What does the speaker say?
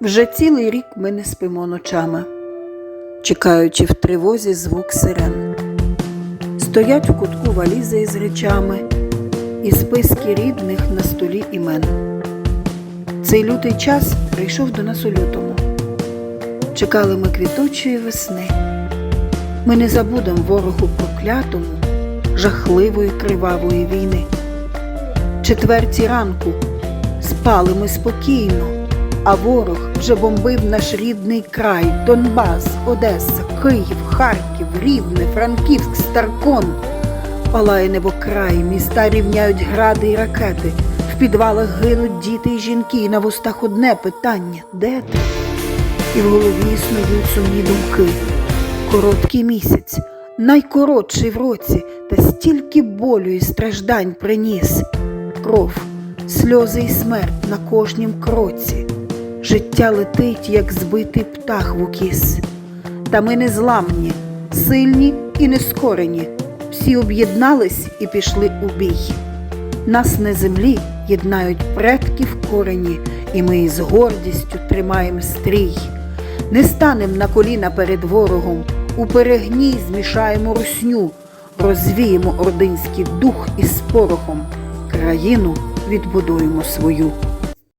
Вже цілий рік ми не спимо ночами, чекаючи в тривозі звук сирен. Стоять у кутку валізи із речами і списки рідних на столі імен. Цей лютий час прийшов до нас у лютому. Чекали ми квіточої весни. Ми не забудемо ворогу проклятому, жахливої кривавої війни. Четвертій ранку спали ми спокійно, а ворог вже бомбив наш рідний край, Донбас, Одеса, Київ, Харків, Рівне, Франківськ, Старкон. Палає небокрай, міста рівняють гради і ракети. В підвалах гинуть діти і жінки, і на вустах одне питання де ти? І в голові існують сумні думки. Короткий місяць, найкоротший в році, та стільки болю і страждань приніс. Кров, сльози і смерть на кожнім кроці. Життя летить, як збитий птах в укіс. Та ми не зламні, сильні і нескорені. Всі об'єднались і пішли у бій. Нас на землі єднають предків корені, і ми із гордістю тримаємо стрій. Не станем на коліна перед ворогом, у перегній змішаємо русню, розвіємо ординський дух із порохом, країну відбудуємо свою.